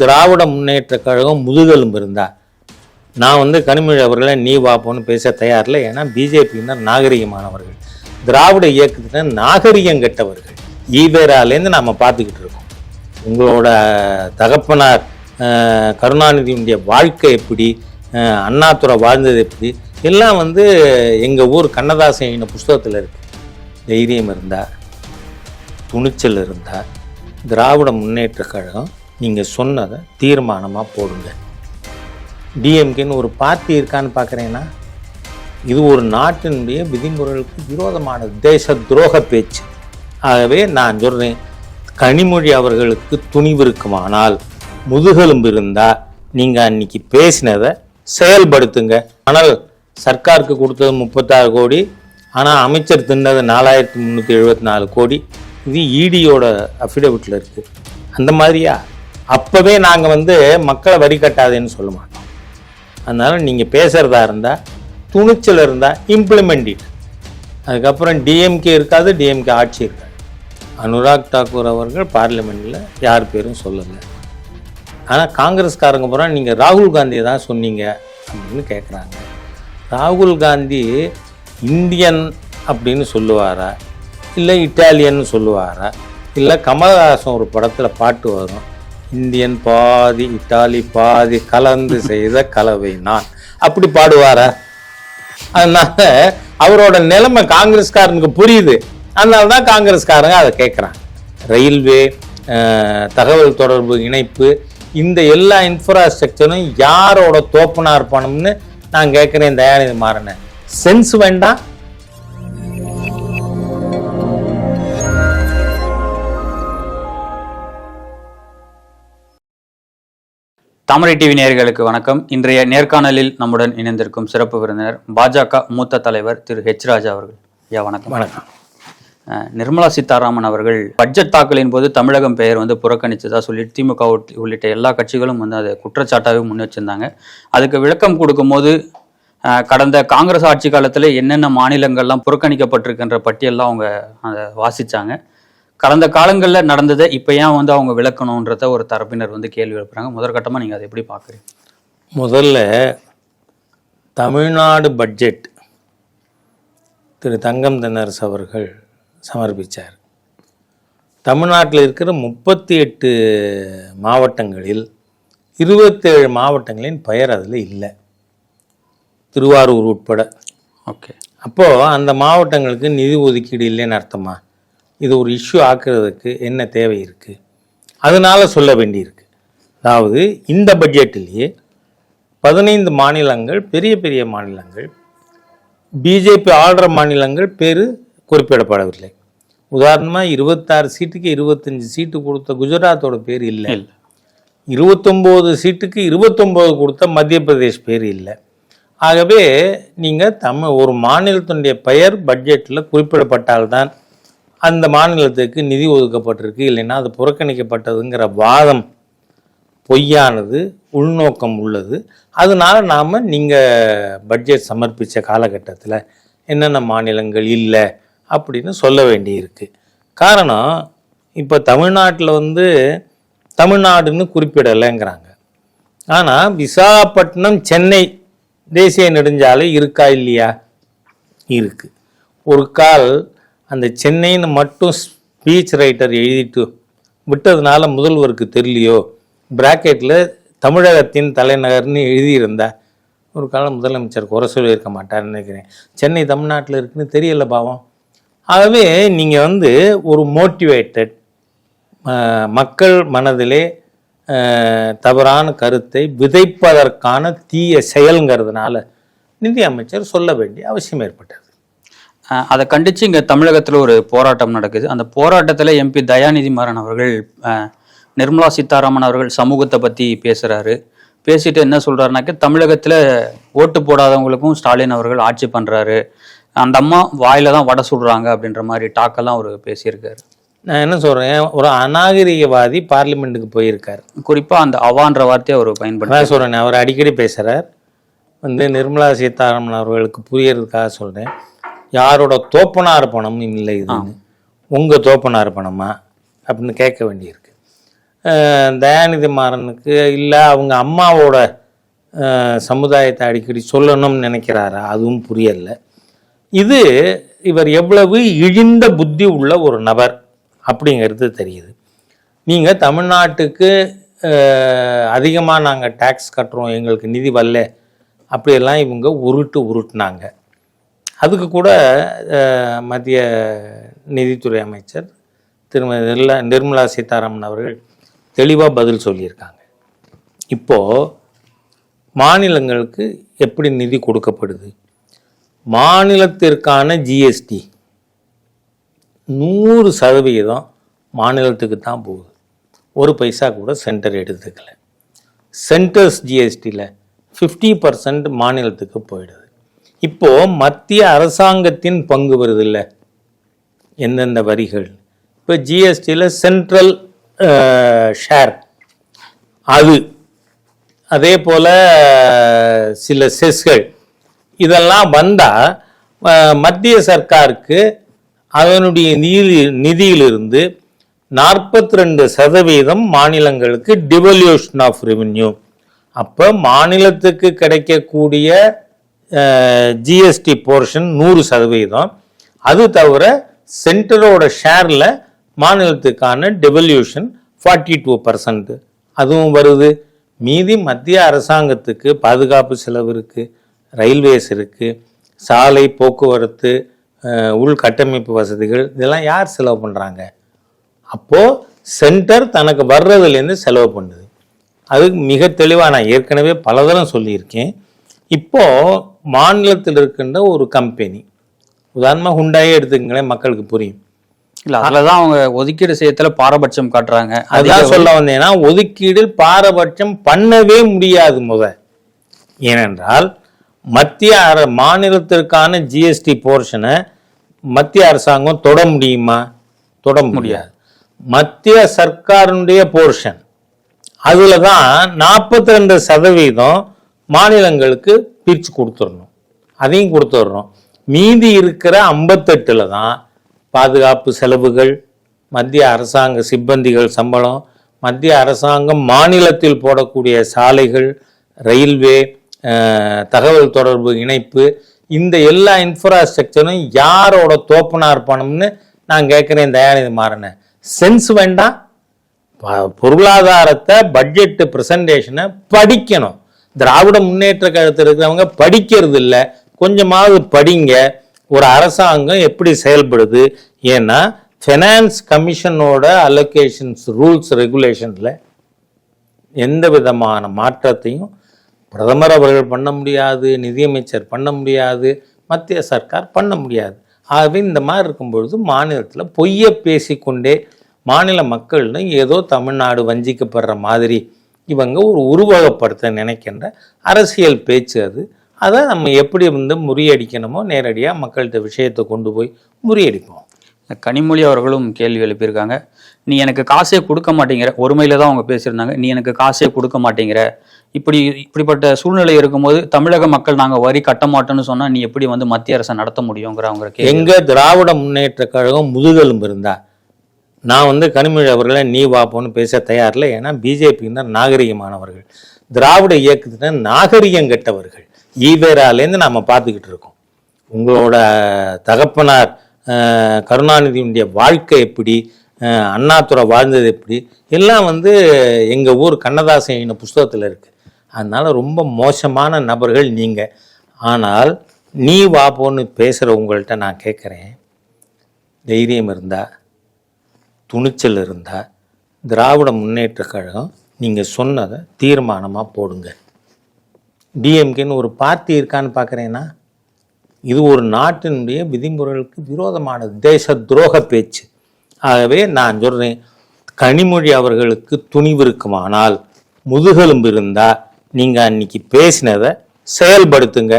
திராவிட முன்னேற்ற கழகம் முதுகெலும்பு இருந்தா. நான் வந்து கனிமொழி அவர்களை நீ வாப்போன்னு பேச தயாரில்லை ஏன்னா பிஜேபியினர் நாகரிகமானவர்கள். திராவிட இயக்கத்தினர் நாகரிகம் கெட்டவர்கள் ஈவேராலேருந்து நாம் பார்த்துக்கிட்டு இருக்கோம். உங்களோட தகப்பனார் கருணாநிதியுடைய கருணாநிதியினுடைய வாழ்க்கை எப்படி? அண்ணாத்துறை அண்ணாதுரை வாழ்ந்தது எப்படி? எல்லாம் வந்து எங்கள் ஊர் கண்ணதாசன் புஸ்தகத்தில் இருக்கு. தைரியம் இருந்தா துணிச்சல் இருந்தா திராவிட முன்னேற்ற கழகம் நீங்கள் சொன்னதை தீர்மானமாக போடுங்க. டிஎம்கேன்னு ஒரு பார்ட்டி இருக்கான்னு பார்க்குறேன்னா இது ஒரு நாட்டினுடைய விதிமுறைகளுக்கு விரோதமான தேச துரோக பேச்சு. ஆகவே நான் சொல்கிறேன் கனிமொழி அவர்களுக்கு துணிவு இருக்குமானால் முதுகெலும்பு இருந்தால் நீங்கள் அன்னைக்கு பேசினதை செயல்படுத்துங்க. ஆனால் சர்க்காருக்கு கொடுத்தது முப்பத்தாறு கோடி ஆனால் அமைச்சர் தின்னது நாலாயிரத்தி முந்நூற்றி எழுபத்தி நாலு கோடி. இது இடியோட அஃபிடவிட்டில் இருக்குது அந்த மாதிரியா? அப்போவே நாங்கள் வந்து மக்களை வரி கட்டாதேன்னு சொல்ல மாட்டோம். அதனால் நீங்கள் பேசுகிறதா இருந்தால் துணிச்சல் இருந்தால் இம்ப்ளிமெண்ட் இட் அதுக்கப்புறம் டிஎம்கே இருக்காது டிஎம்கே ஆட்சி இருக்காது. அனுராக் தாக்கூர் அவர்கள் பார்லிமெண்ட்டில் யார் பேரும் சொல்லலை. ஆனால் காங்கிரஸ்காரங்க பூரா நீங்கள் ராகுல் காந்தியை தான் சொன்னீங்க அப்படின்னு கேட்குறாங்க ராகுல் காந்தி இந்தியன் அப்படின்னு சொல்லுவாரா? இல்லை இட்டாலியன்னு சொல்லுவாரா? இல்லை கமலஹாசன் ஒரு படத்தில் பாட்டு வரும். இந்தியன் பாதி இத்தாலி பாதி கலந்து செய்த கலவை நான். அப்படி பாடுவாரா? அதனால அவரோட நிலைமை காங்கிரஸ்காரனுக்கு புரியுது. அதனால தான் காங்கிரஸ்காரங்க அதை கேட்குறாங்க ரயில்வே தகவல் தொடர்பு இணைப்பு இந்த எல்லா இன்ஃப்ராஸ்ட்ரக்சரும் யாரோட தோப்பனாக பணம்னு நான் கேட்குறேன் தயாநிதி மாறன. சென்ஸ் வேண்டாம் தாமரை டிவி நேயர்களுக்கு வணக்கம். இன்றைய நேர்காணலில் நம்முடன் இணைந்திருக்கும் சிறப்பு விருந்தினர் பாஜக மூத்த தலைவர் திரு ஹெச் ராஜா அவர்கள். ஐயா வணக்கம். வணக்கம். நிர்மலா சீதாராமன் அவர்கள் பட்ஜெட் தாக்கலின் போது தமிழகம் பெயர் வந்து புறக்கணிச்சதா சொல்லிட்டு திமுக உள்ளிட்ட எல்லா கட்சிகளும் வந்து அதை குற்றச்சாட்டாகவே முன் வச்சிருந்தாங்க. அதுக்கு விளக்கம் கொடுக்கும்போது கடந்த காங்கிரஸ் ஆட்சி காலத்தில் என்னென்ன மாநிலங்கள்லாம் புறக்கணிக்கப்பட்டிருக்கின்ற பட்டியல்லாம் அவங்க அதை வாசிச்சாங்க. கடந்த காலங்களில் நடந்ததை இப்போ ஏன் வந்து அவங்க விளக்கணுன்றத ஒரு தரப்பினர் வந்து கேள்வி எழுப்புறாங்க. முதற்கட்டமாக நீங்கள் அதை எப்படி பார்க்குறீங்க? முதல்ல தமிழ்நாடு பட்ஜெட் திரு தங்கம் தென்னரசு அவர்கள் சமர்ப்பித்தார் தமிழ்நாட்டில் இருக்கிற முப்பத்தி எட்டு மாவட்டங்களில் இருபத்தேழு மாவட்டங்களின் பெயர் அதில் இல்லை. திருவாரூர் உட்பட. ஓகே. அப்போது அந்த மாவட்டங்களுக்கு நிதி ஒதுக்கீடு இல்லைன்னு அர்த்தமா? இது ஒரு இஷ்யூ ஆக்குறதுக்கு என்ன தேவை இருக்குது அதனால சொல்ல வேண்டியிருக்கு. அதாவது இந்த பட்ஜெட்டிலேயே பதினைந்து மாநிலங்கள் பெரிய பெரிய மாநிலங்கள் பிஜேபி ஆள்ற மாநிலங்கள் பேர் குறிப்பிடப்படவில்லை. உதாரணமாக இருபத்தாறு சீட்டுக்கு இருபத்தஞ்சு சீட்டு கொடுத்த குஜராத்தோட பேர் இல்லை. இல்லை. இருபத்தொம்போது சீட்டுக்கு இருபத்தொம்போது கொடுத்த மத்திய பிரதேஷ் பேர் இல்லை. ஆகவே நீங்கள் தமிழ் ஒரு மாநிலத்தினுடைய பெயர் பட்ஜெட்டில் குறிப்பிடப்பட்டால்தான் அந்த மாநிலத்துக்கு நிதி ஒதுக்கப்பட்டிருக்கு இல்லைன்னா அது புறக்கணிக்கப்பட்டதுங்கிற வாதம் பொய்யானது உள்நோக்கம் உள்ளது. அதனால் நாம் நீங்கள் பட்ஜெட் சமர்ப்பித்த காலகட்டத்தில் என்னென்ன மாநிலங்கள் இல்லை அப்படின்னு சொல்ல வேண்டியிருக்கு. காரணம் இப்போ தமிழ்நாட்டில் வந்து தமிழ்நாடுன்னு குறிப்பிடலைங்கிறாங்க. ஆனால் விசாகப்பட்டினம் சென்னை தேசிய நெடுஞ்சாலை இருக்கா இல்லையா? இருக்குது ஒரு கால் அந்த சென்னைன்னு மட்டும் ஸ்பீச் ரைட்டர் எழுதிட்டு விட்டதுனால முதல்வருக்கு தெரியலையோ? பிராக்கெட்டில் தமிழகத்தின் தலைநகர்னு எழுதியிருந்தா ஒரு காலம் முதலமைச்சர் குறை சொல்லியிருக்க மாட்டார்னு நினைக்கிறேன். சென்னை தமிழ்நாட்டில் இருக்குன்னு தெரியல பாவம். ஆகவே நீங்கள் வந்து ஒரு மோட்டிவேட்டட் மக்கள் மனதிலே தவறான கருத்தை விதைப்பதற்கான தீய செயல்ங்கிறதுனால நிதி அமைச்சர் சொல்ல வேண்டிய அவசியம் ஏற்பட்டது. அதை கண்டிச்சு இங்க தமிழகத்துல ஒரு போராட்டம் நடக்குது. அந்த போராட்டத்துல எம்பி தயாநிதி மாறன் அவர்கள் நிர்மலா சீதாராமன் அவர்கள் சமூகத்தை பத்தி பேசுறாரு. பேசிட்டு என்ன சொல்றாருனாக்க தமிழகத்துல ஓட்டு போடாதவங்களுக்கும் ஸ்டாலின் அவர்கள் ஆட்சி பண்றாரு. அந்த அம்மா வாயில தான் வடை சுடுறாங்க அப்படின்ற மாதிரி டாக்கெல்லாம் அவர் பேசியிருக்காரு. நான் என்ன சொல்கிறேன் ஒரு அநாகரிகவாதி பார்லிமெண்ட்டுக்கு போயிருக்கார். குறிப்பா அந்த அவான்ற வார்த்தையை அவர் பயன்படுத்தி சொல்கிறேன் அவர் அடிக்கடி பேசுகிறார் வந்து நிர்மலா சீதாராமன் அவர்களுக்கு புரியறதுக்காக சொல்கிறேன் யாரோட தோப்பனார் பணம் இல்லை இதுன்னு. உங்கள் தோப்பனார் பணமா? அப்படின்னு கேட்க வேண்டியிருக்கு. தயாநிதி மாறனுக்கு இல்லை அவங்க அம்மாவோட சமுதாயத்தை அடிக்கடி சொல்லணும்னு நினைக்கிறாரா? அதுவும் புரியல. இது இவர் எவ்வளவு இழிந்த புத்தி உள்ள ஒரு நபர் அப்படிங்கிறது தெரியுது. நீங்கள் தமிழ்நாட்டுக்கு அதிகமாக நாங்கள் டேக்ஸ் கட்டுறோம் எங்களுக்கு நிதி வரல அப்படியெல்லாம் இவங்க உருட்டு உருட்டுனாங்க. அதுக்கு கூட மத்திய நிதித்துறை அமைச்சர் திருமதி நிர்மலா நிர்மலா சீதாராமன் அவர்கள் தெளிவாக பதில் சொல்லியிருக்காங்க. இப்போது மாநிலங்களுக்கு எப்படி நிதி கொடுக்கப்படுது? மாநிலத்திற்கான ஜிஎஸ்டி நூறு சதவிகிதம் மாநிலத்துக்கு தான் போகுது. ஒரு பைசா கூட சென்டர் எடுத்துக்கல. சென்டர்ஸ் ஜிஎஸ்டியில் ஃபிஃப்டி பர்சன்ட் மாநிலத்துக்கு போயிடுது. இப்போ மத்திய அரசாங்கத்தின் பங்கு வருது இல்லை எந்தெந்த வரிகள்? இப்போ ஜிஎஸ்டியில் சென்ட்ரல் ஷேர் அது. அதே போல் சில செஸ்கள். இதெல்லாம் வந்தால் மத்திய சர்க்காருக்கு அதனுடைய நிதி நிதியிலிருந்து நாற்பத்தி ரெண்டு சதவீதம் மாநிலங்களுக்கு டிவல்யூஷன் ஆஃப் ரெவென்யூ அப்போ மாநிலத்துக்கு கிடைக்கக்கூடிய ஜிஎஸ்டி போர்ஷன் நூறு சதவீதம். அது தவிர சென்டரோட ஷேரில் மாநிலத்துக்கான டெவல்யூஷன் ஃபார்ட்டி டூ பர்சன்ட் அதுவும் வருது. மீதி மத்திய அரசாங்கத்துக்கு பாதுகாப்பு செலவு இருக்குது ரயில்வேஸ் இருக்குது சாலை போக்குவரத்து உள்கட்டமைப்பு வசதிகள் இதெல்லாம் யார் செலவு பண்ணுறாங்க அப்போது சென்டர் தனக்கு வர்றதுலேருந்து செலவு பண்ணுது. அதுக்கு மிக தெளிவாக நான் ஏற்கனவே பலதரம் சொல்லியிருக்கேன். இப்போ மாநிலத்தில் இருக்கின்ற ஒரு கம்பெனி உதாரணமாக ஹுண்டாயே எடுத்துக்கங்களேன் மக்களுக்கு புரியும். இல்ல அதுலதான் அவங்க ஒதுக்கீடு செய்யறதுல பாரபட்சம் காட்டுறாங்க. அதான் சொல்ல வந்தேன்னா ஒதுக்கீடில் பாரபட்சம் பண்ணவே முடியாது முத. ஏனென்றால் மத்திய அர மாநிலத்திற்கான ஜிஎஸ்டி போர்ஷனை மத்திய அரசாங்கம் தொட முடியுமா? தொட முடியாது. மத்திய சர்க்காருடைய போர்ஷன் அதில் தான் நாற்பத்தி ரெண்டு சதவீதம் மாநிலங்களுக்கு பிரித்து கொடுத்துடணும். அதையும் கொடுத்துட்றோம் மீதி இருக்கிற ஐம்பத்தெட்டில் தான் பாதுகாப்பு செலவுகள் மத்திய அரசாங்க சிப்பந்திகள் சம்பளம் மத்திய அரசாங்கம் மாநிலத்தில் போடக்கூடிய சாலைகள் ரயில்வே தகவல் தொடர்பு இணைப்பு இந்த எல்லா இன்ஃப்ராஸ்ட்ரக்சரும் யாரோட தோப்பனார் பணம்னு நான் கேட்குறேன் தயாநிதி மாறன. சென்ஸ் வேண்டாம். ப- பொருளாதாரத்தை பட்ஜெட்டு ப்ரெசன்டேஷனை படிக்கணும். திராவிட முன்னேற்ற கழகத்தில் இருக்கிறவங்க படிக்கிறது இல்லை. கொஞ்சமாவது படிங்க. ஒரு அரசாங்கம் எப்படி செயல்படுது? ஏன்னா ஃபினான்ஸ் கமிஷனோட அலோகேஷன்ஸ் ரூல்ஸ் ரெகுலேஷனில் எந்த விதமான மாற்றத்தையும் பிரதமர் அவர்கள் பண்ண முடியாது நிதியமைச்சர் பண்ண முடியாது மத்திய சர்க்கார் பண்ண முடியாது. ஆகவே இந்த மாதிரி இருக்கும்பொழுது மாநிலத்தில் பொய்யை பேசிக்கொண்டே மாநில மக்கள்னு ஏதோ தமிழ்நாடு வஞ்சிக்கப்படுற மாதிரி இவங்க ஒரு உருவகப்படுத்த நினைக்கின்ற அரசியல் பேச்சு அது. அதை நம்ம எப்படி வந்து முறியடிக்கணுமோ நேரடியாக மக்கள்கிட்ட விஷயத்தை கொண்டு போய் முறியடிப்போம். கனிமொழி அவர்களும் கேள்வி எழுப்பியிருக்காங்க. நீ எனக்கு காசே கொடுக்க மாட்டேங்கிற ஒருமையில தான் அவங்க பேசியிருந்தாங்க. நீ எனக்கு காசே கொடுக்க மாட்டேங்கிற. இப்படி இப்படிப்பட்ட சூழ்நிலை இருக்கும்போது தமிழக மக்கள் நாங்க வரி கட்ட மாட்டோம்னு சொன்னா நீ எப்படி வந்து மத்திய அரசை நடத்த முடியுங்கிற அவங்க எங்க திராவிட முன்னேற்ற கழகம் முதுகெலும்பு இருந்தா நான் வந்து கனிமொழி அவர்களை நீ வாப்போன்னு பேச தயாரில்லை. ஏன்னா பிஜேபியினர் நாகரிகமானவர்கள். திராவிட இயக்கத்தினர் நாகரிகம் கெட்டவர்கள். ஈவேராலேருந்து நாம் பார்த்துக்கிட்டு இருக்கோம். உங்களோட தகப்பனார் கருணாநிதியினுடைய வாழ்க்கை எப்படி? அண்ணாத்துறை அண்ணாதுரை வாழ்ந்தது எப்படி? எல்லாம் வந்து எங்கள் ஊர் கண்ணதாசன் புஸ்தகத்தில் இருக்குது அதனால் ரொம்ப மோசமான நபர்கள் நீங்கள் ஆனால் நீ வாப்போன்னு பேசுகிற உங்கள்கிட்ட நான் கேட்குறேன் தைரியம் இருந்தால் துணிச்சல் இருந்தால் திராவிட முன்னேற்ற கழகம் நீங்கள் சொன்னதை தீர்மானமாக போடுங்க. டிஎம்கேன்னு ஒரு பார்ட்டி இருக்கான்னு பார்க்குறேன்னா இது ஒரு நாட்டினுடைய விதிமுறைகளுக்கு விரோதமானது தேச துரோக பேச்சு. ஆகவே நான் சொல்கிறேன் கனிமொழி அவர்களுக்கு துணிவு இருக்குமானால் முதுகெலும்பு இருந்தால் நீங்கள் அன்னைக்கு பேசினதை செயல்படுத்துங்க.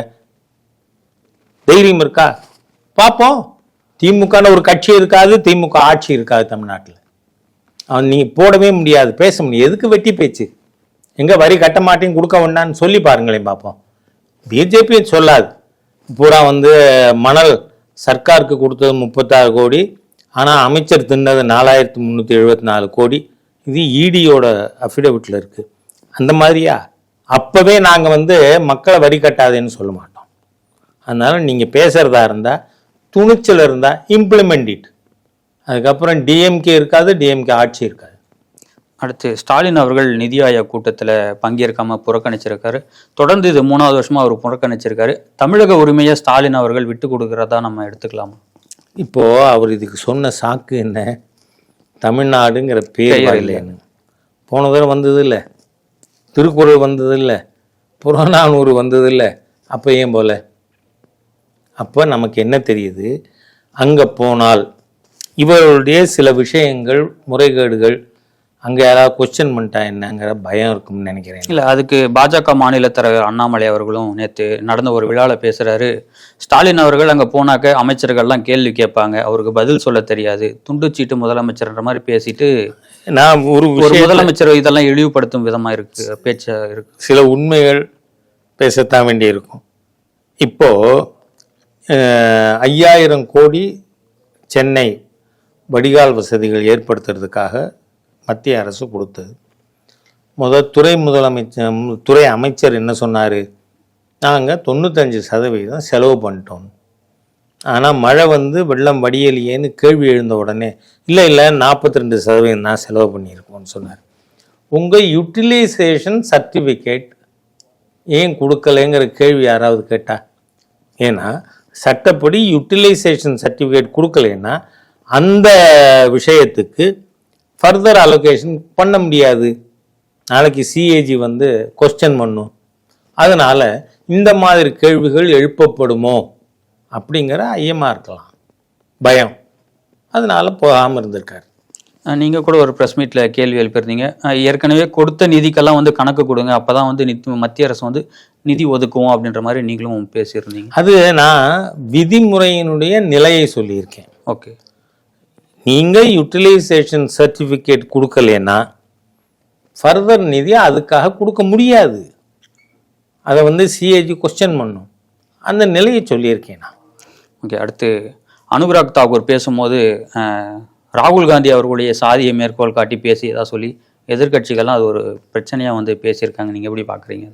தைரியம் இருக்கா? பார்ப்போம். திமுகன்னு ஒரு கட்சி இருக்காது திமுக ஆட்சி இருக்காது தமிழ்நாட்டில். அவன் நீங்கள் போடவே முடியாது பேச முடியாது. எதுக்கு வெட்டி பேச்சு? எங்கே வரி கட்ட மாட்டேன்னு கொடுக்க வேண்டான்னு சொல்லி பாருங்களேன் பார்ப்போம் பிஜேபி சொல்லாது. பூரா வந்து மணல் சர்க்காருக்கு கொடுத்தது முப்பத்தாறு கோடி ஆனால் அமைச்சர் தின்னது நாலாயிரத்தி முந்நூற்றி எழுபத்தி நாலு கோடி. இது இடியோட அஃபிடவிட்டில் இருக்குது அந்த மாதிரியா? அப்போவே நாங்கள் வந்து மக்களை வரி கட்டாதேன்னு சொல்ல மாட்டோம். அதனால் நீங்கள் பேசுகிறதா இருந்தால் துணிச்சல் இருந்தால் இம்ப்ளிமெண்ட் இட் அதுக்கப்புறம் டிஎம்கே இருக்காது டிஎம்கே ஆட்சி இருக்காது. அடுத்து ஸ்டாலின் அவர்கள் நிதி ஆயோக் கூட்டத்தில் பங்கேற்காம புறக்கணிச்சிருக்காரு. தொடர்ந்து இது மூணாவது வருஷமா அவர் புறக்கணிச்சிருக்காரு. தமிழக உரிமையை ஸ்டாலின் அவர்கள் விட்டு கொடுக்கறதா நம்ம எடுத்துக்கலாமா? இப்போது அவர் இதுக்கு சொன்ன சாக்கு என்ன? தமிழ்நாடுங்கிற பேர் வரலைன்னு. போன தடவை வந்தது இல்லை திருக்குறள் வந்தது இல்லை புறநானூறு வந்தது இல்லை அப்போ ஏன் போல? அப்போ நமக்கு என்ன தெரியுது? அங்கே போனால் இவர்களுடைய சில விஷயங்கள் முறைகேடுகள் அங்கே யாராவது கொஸ்டின் பண்ணிட்டா என்னங்கிற பயம் இருக்கும்னு நினைக்கிறேன். இல்ல அதுக்கு பாஜக மாநில தலைவர் அண்ணாமலை அவர்களும் நேத்து நடந்த ஒரு விழால பேசுறாரு. ஸ்டாலின் அவர்கள் அங்க போனாக்க அமைச்சர்கள்லாம் கேள்வி கேட்பாங்க. அவருக்கு பதில் சொல்ல தெரியாது. துண்டுச்சீட்டு முதலமைச்சர்ன்ற மாதிரி பேசிட்டு நான் ஒரு ஒரு முதலமைச்சர் இதெல்லாம் இழிவுபடுத்தும் விதமா இருக்கு பேச்சா இருக்கு. சில உண்மைகள் பேசத்தான் வேண்டியிருக்கும். இப்போ அஹ், ஐயாயிரம் கோடி சென்னை வடிகால் வசதிகள் ஏற்படுத்துறதுக்காக மத்திய அரசு கொடுத்தது. முதல் துறை முதலமைச்சர் துறை அமைச்சர் என்ன சொன்னார்? நாங்கள் தொண்ணூத்தஞ்சு சதவீதம் செலவு பண்ணிட்டோம். ஆனால் மழை வந்து வெள்ளம் வடியலையேன்னு கேள்வி எழுந்த உடனே இல்லை இல்லை நாற்பத்தி ரெண்டு சதவீதம் தான் செலவு பண்ணியிருக்கோம்னு சொன்னார். உங்கள் யூட்டிலைசேஷன் சர்டிஃபிகேட் ஏன் கொடுக்கலைங்கிற கேள்வி யாராவது கேட்டா? ஏன்னா சட்டப்படி யூட்டிலைசேஷன் சர்டிஃபிகேட் கொடுக்கலைன்னா அந்த விஷயத்துக்கு ஃபர்தர் அலோகேஷன் பண்ண முடியாது. நாளைக்கு சிஏஜி வந்து கொஸ்டின் பண்ணும். அதனால் இந்த மாதிரி கேள்விகள் எழுப்பப்படுமோ? அப்படிங்கிற ஐயமாக இருக்கலாம். பயம். அதனால் போகாமல் இருந்திருக்காரு. அஹ் நீங்க கூட ஒரு பிரஸ் மீட்ல கேள்வி எழுப்பியிருந்தீங்க. ஏற்கனவே கொடுத்த நிதிக்கெல்லாம் வந்து கணக்கு கொடுங்க. அப்பதான் வந்து நிதி மத்திய அரசு வந்து நிதி ஒதுக்குவோம் அப்படின்ற மாதிரி நீங்களும் பேசியிருந்தீங்க. அது நான் விதிமுறையினுடைய நிலையை சொல்லியிருக்கேன். ஓகே. நீங்கள் யூட்டிலைசேஷன் சர்டிஃபிகேட் கொடுக்கலன்னா ஃபர்தர் நிதி அதுக்காக கொடுக்க முடியாது. அதை வந்து சிஏஜி கொஸ்டின் பண்ணும். அந்த நிலையை சொல்லியிருக்கேன் நான். ஓகே அடுத்து அனுராக் தாக்கூர் பேசும்போது ராகுல் காந்தி அவர்களுடைய சாதியை மேற்கோள் காட்டி பேசியதா சொல்லி எதிர்க்கட்சிகள்லாம் அது ஒரு பிரச்சனையாக வந்து பேசியிருக்காங்க. நீங்கள் எப்படி பார்க்குறீங்க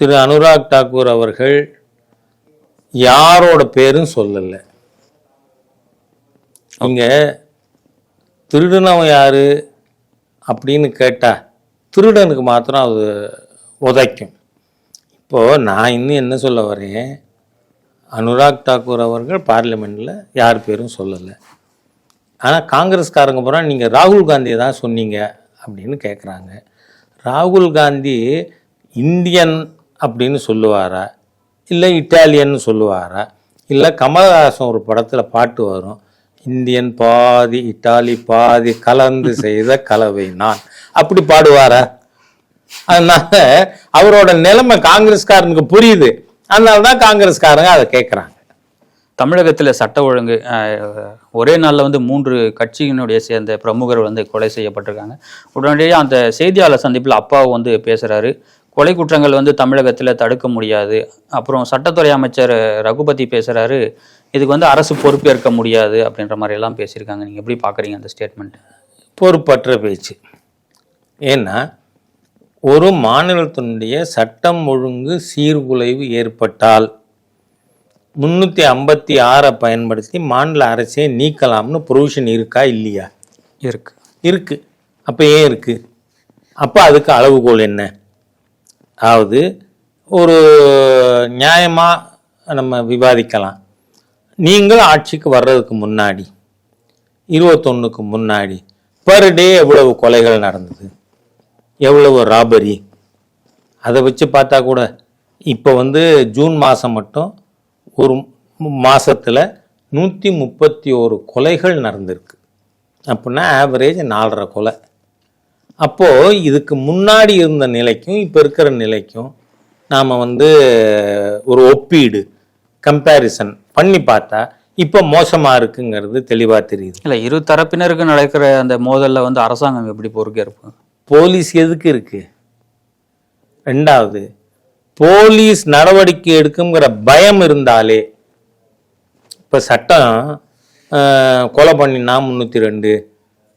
திரு அனுராக் தாக்கூர் அவர்கள் யாரோட பேரும் சொல்லலை. அவங்க திருடனவன் யார் அப்படின்னு கேட்டால் திருடனுக்கு மாத்திரம் அது உதைக்கும். இப்போது நான் இன்னும் என்ன சொல்ல வரேன்? அனுராக் தாக்கூர் அவர்கள் பார்லிமெண்ட்டில் யார் பேரும் சொல்லலை. ஆனால் காங்கிரஸ்காரங்க பூரா நீங்கள் ராகுல் காந்தியை தான் சொன்னீங்க அப்படின்னு கேட்குறாங்க ராகுல் காந்தி இந்தியன் அப்படின்னு சொல்லுவாரா? இல்லை இட்டாலியன் சொல்லுவாரா? இல்லை கமலஹாசன் ஒரு படத்தில் பாட்டு வரும் இந்தியன் பாதி இட்டாலி பாதி கலந்து செய்த கலவை நான். அப்படி பாடுவாரா? அதனால அவரோட நிலைமை காங்கிரஸ்காரனுக்கு புரியுது. அதனால தான் காங்கிரஸ்காரங்க அதை கேட்குறாங்க தமிழகத்தில் சட்ட ஒழுங்கு ஒரே நாளில் வந்து மூன்று கட்சியினுடைய சேர்ந்த பிரமுகர்கள் வந்து கொலை செய்யப்பட்டிருக்காங்க. உடனடியாக அந்த செய்தியாளர் சந்திப்பில் அப்பாவை வந்து பேசுகிறாரு கொலை குற்றங்கள் வந்து தமிழகத்தில் தடுக்க முடியாது. அப்புறம் சட்டத்துறை அமைச்சர் ரகுபதி பேசுகிறாரு இதுக்கு வந்து அரசு பொறுப்பேற்க முடியாது அப்படின்ற மாதிரி எல்லாம் பேசியிருக்காங்க. நீங்கள் எப்படி பார்க்குறீங்க அந்த ஸ்டேட்மெண்ட் பொறுப்பற்ற பேச்சு. ஏன்னா ஒரு மாநிலத்தினுடைய சட்டம் ஒழுங்கு சீர்குலைவு ஏற்பட்டால் முந்நூற்றி ஐம்பத்தி ஆறை பயன்படுத்தி மாநில அரசை நீக்கலாம்னு ப்ரொவிஷன் இருக்கா இல்லையா? இருக்கு. இருக்கு. அப்போ ஏன் இருக்கு? அப்போ அதுக்கு அளவுகோல் என்ன? அதாவது ஒரு நியாயமாக நம்ம விவாதிக்கலாம். நீங்கள் ஆட்சிக்கு வர்றதுக்கு முன்னாடி இருபத்தொன்னுக்கு முன்னாடி பர் டே எவ்வளவு கொலைகள் நடந்தது? எவ்வளவு ராபரி அதை வச்சு பார்த்தா கூட இப்போ வந்து ஜூன் மாதம் மட்டும் ஒரு மாதத்தில் நூற்றி முப்பத்தி ஒரு கொலைகள் நடந்திருக்கு. அப்படின்னா ஆவரேஜ் நாலரை கொலை. அப்போது இதுக்கு முன்னாடி இருந்த நிலைக்கும் இப்போ இருக்கிற நிலைக்கும் நாம் வந்து ஒரு ஒப்பீடு கம்பேரிசன் பண்ணி பார்த்தா இப்போ மோசமாக இருக்குங்கிறது தெளிவாக தெரியுது. இல்ல இரு தரப்பினருக்கு நடக்கிற அந்த மோதல்ல வந்து அரசாங்கம் எப்படி பொறுப்பேற்பு போலீஸ் எதுக்கு இருக்கு? ரெண்டாவது போலீஸ் நடவடிக்கை எடுக்குங்கிற பயம் இருந்தாலே இப்போ சட்டம் கொலை பண்ணினா முந்நூற்றி ரெண்டு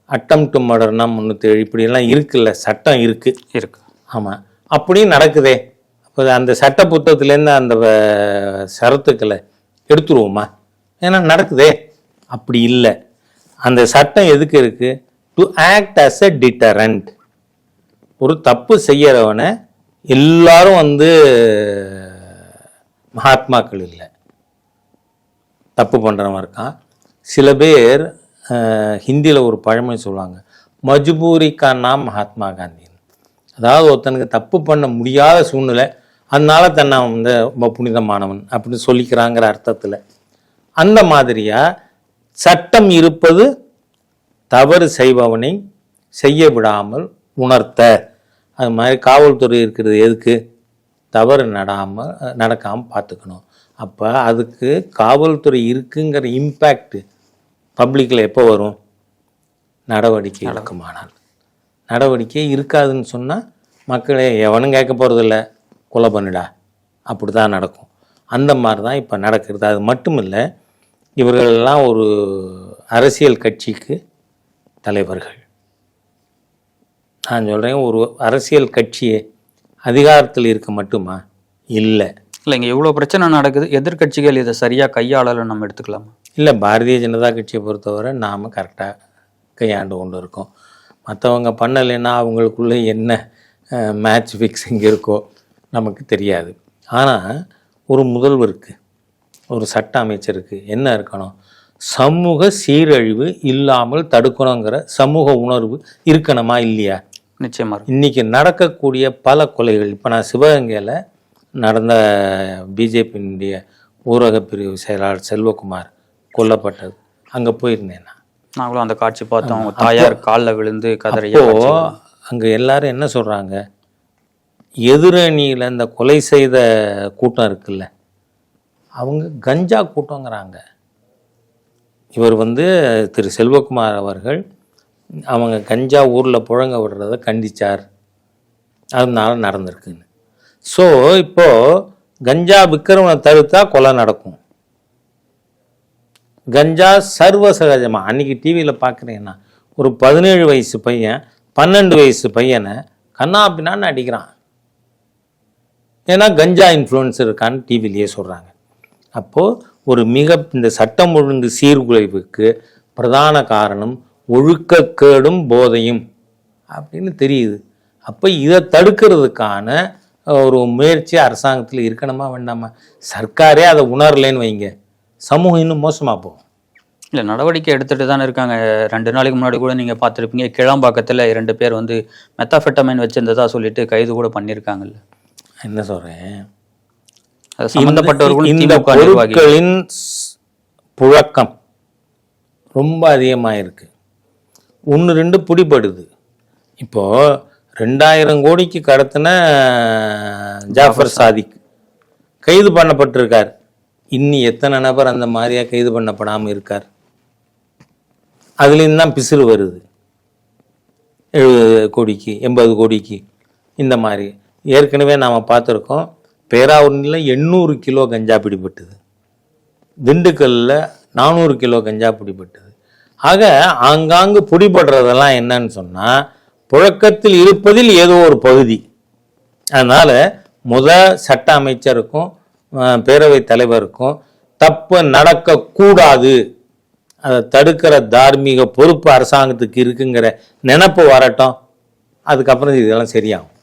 அட்டம் டு மர்டர்னா முந்நூற்றி இப்படியெல்லாம் இருக்குல்ல சட்டம் இருக்குது இருக்கு. ஆமாம் அப்படியும் நடக்குதே. அப்போ அந்த சட்ட புத்தகத்துலேருந்து அந்த சரத்துக்களை எடுத்துருவோமா? ஏன்னா நடக்குதே. அப்படி இல்லை. அந்த சட்டம் எதுக்கு இருக்கு? To act as a deterrent ஒரு தப்பு செய்யறவனை எல்லாரும் வந்து மகாத்மாக்கள் இல்லை. தப்பு பண்ணுறவன் இருக்கான் சில பேர் ஹிந்தியில் ஒரு பழமொழி சொல்லுவாங்க. மஜ்பூரிக்கா நாம் மகாத்மா காந்தி அதாவது ஒருத்தனுக்கு தப்பு பண்ண முடியாத சூழ்நிலை அதனால தன்னை வந்து ரொம்ப புனிதமானவன் அப்படின்னு சொல்லிக்கிறாங்கிற அர்த்தத்தில். அந்த மாதிரியாக சட்டம் இருப்பது தவறு செய்பவனை செய்ய விடாமல் உணர்த்த. அது மாதிரி காவல்துறை இருக்கிறது எதுக்கு? தவறு நடாமல் நடக்காமல் பார்த்துக்கணும். அப்போ அதுக்கு காவல்துறை இருக்குங்கிற இம்பேக்ட் பப்ளிக்கில் எப்போ வரும்? நடவடிக்கை இருக்குமானால் நடவடிக்கை இருக்காதுன்னு சொன்னால் மக்களே எவனும் கேட்க போகிறதில்ல கொலை பண்ணுடா. அப்படி தான் நடக்கும். அந்த மாதிரி தான் இப்போ நடக்கிறது. அது மட்டும் இல்லை இவர்களெல்லாம் ஒரு அரசியல் கட்சிக்கு தலைவர்கள். நான் சொல்கிறேன் ஒரு அரசியல் கட்சியே அதிகாரத்தில் இருக்க மட்டுமா? இல்லை. இல்லை இங்கே இவ்வளோ பிரச்சனை நடக்குது. எதிர்க்கட்சிகள் இதை சரியாக கையாளலை நம்ம எடுத்துக்கலாமா? இல்லை பாரதிய ஜனதா கட்சியை பொறுத்தவரை நாம் கரெக்டாக கையாண்டு கொண்டு இருக்கோம். மற்றவங்க பண்ணலைன்னா அவங்களுக்குள்ளே என்ன மேட்ச் ஃபிக்ஸிங் இருக்கோ நமக்கு தெரியாது. ஆனால் ஒரு முதல்வருக்கு ஒரு சட்ட அமைச்சருக்கு என்ன இருக்கணும்? சமூக சீரழிவு இல்லாமல் தடுக்கணுங்கிற சமூக உணர்வு இருக்கணுமா இல்லையா? நிச்சயமா இன்னைக்கு நடக்கக்கூடிய பல கொலைகள் இப்போ நான் சிவகங்கையில் நடந்த பிஜேபியினுடைய ஊரக பிரிவு செயலாளர் செல்வகுமார் கொல்லப்பட்டது. அங்கே போயிருந்தேன் நான். நாங்களும் அந்த காட்சி பார்த்தோம். தாயார் காலில் விழுந்து கதறிய அங்கே எல்லாரும் என்ன சொல்கிறாங்க எதிரணியில் இந்த கொலை செய்த கூட்டம் இருக்குல்ல அவங்க கஞ்சா கூட்டங்கிறாங்க இவர் வந்து திரு செல்வகுமார் அவர்கள் அவங்க கஞ்சா ஊரில் புழங்க விடுறத கண்டிச்சார். அதனால நடந்திருக்குன்னு. ஸோ இப்போ கஞ்சா விற்கிறவனை தடுத்தா கொலை நடக்கும். கஞ்சா சர்வ சகஜமா அன்னைக்கு டிவியில் பார்க்குறீங்கன்னா ஒரு பதினேழு வயசு பையன் பன்னெண்டு வயசு பையனை கண்ணா பின்னான்னு அடிக்கிறான். ஏன்னா கஞ்சா இன்ஃப்ளூயன்ஸ் இருக்கான்னு டிவிலேயே சொல்கிறாங்க அப்போது ஒரு மிக இந்த சட்டம் ஒழுங்கு சீர்குலைவுக்கு பிரதான காரணம் ஒழுக்கக்கேடும் போதையும் அப்படின்னு தெரியுது. அப்போ இதை தடுக்கிறதுக்கான ஒரு முயற்சி அரசாங்கத்தில் இருக்கணுமா வேண்டாமா? சர்க்காரே அதை உணரலைன்னு வைங்க. சமூகம் இன்னும் மோசமாக போகும். இல்லை நடவடிக்கை எடுத்துட்டு தானே இருக்காங்க. ரெண்டு நாளைக்கு முன்னாடி கூட நீங்கள் பார்த்துருப்பீங்க கிளம்பாக்கத்தில் இரண்டு பேர் வந்து மெத்தாஃபெட்டமைன் வச்சிருந்ததா சொல்லிட்டு கைது கூட பண்ணியிருக்காங்கல்ல என்ன சொல்கிறேன் இந்த பொருட்களின் ஸ்- புழக்கம் ரொம்ப அதிகமாக இருக்கு ஒன்று ரெண்டு பிடிபடுது. இப்போ ரெண்டாயிரம் கோடிக்கு கடத்தின ஜாஃபர் சாதிக் கைது பண்ணப்பட்டிருக்கார். இன்னி எத்தனை நபர் அந்த மாதிரியா கைது பண்ணப்படாமல் இருக்கார்? அதுலேருந்து தான் பிசிறு வருது. எழுபது கோடிக்கு எண்பது கோடிக்கு இந்த மாதிரி. ஏற்கனவே நாம் பார்த்துருக்கோம். பேராவூரில் எண்ணூறு கிலோ கஞ்சா பிடிபட்டது. திண்டுக்கல்லில் நானூறு கிலோ கஞ்சா பிடிபட்டது. ஆக ஆங்காங்கு பிடிபடுறதெல்லாம் என்னன்னு சொன்னால் புழக்கத்தில் இருப்பதில் ஏதோ ஒரு பகுதி. அதனால் முத சட்ட அமைச்சருக்கும் பேரவைத் தலைவருக்கும் தப்பு நடக்கக்கூடாது. அதை தடுக்கிற தார்மீக பொறுப்பு அரசாங்கத்துக்கு இருக்குங்கிற நினப்பு வரட்டும். அதுக்கப்புறம் இதெல்லாம் சரியாகும்.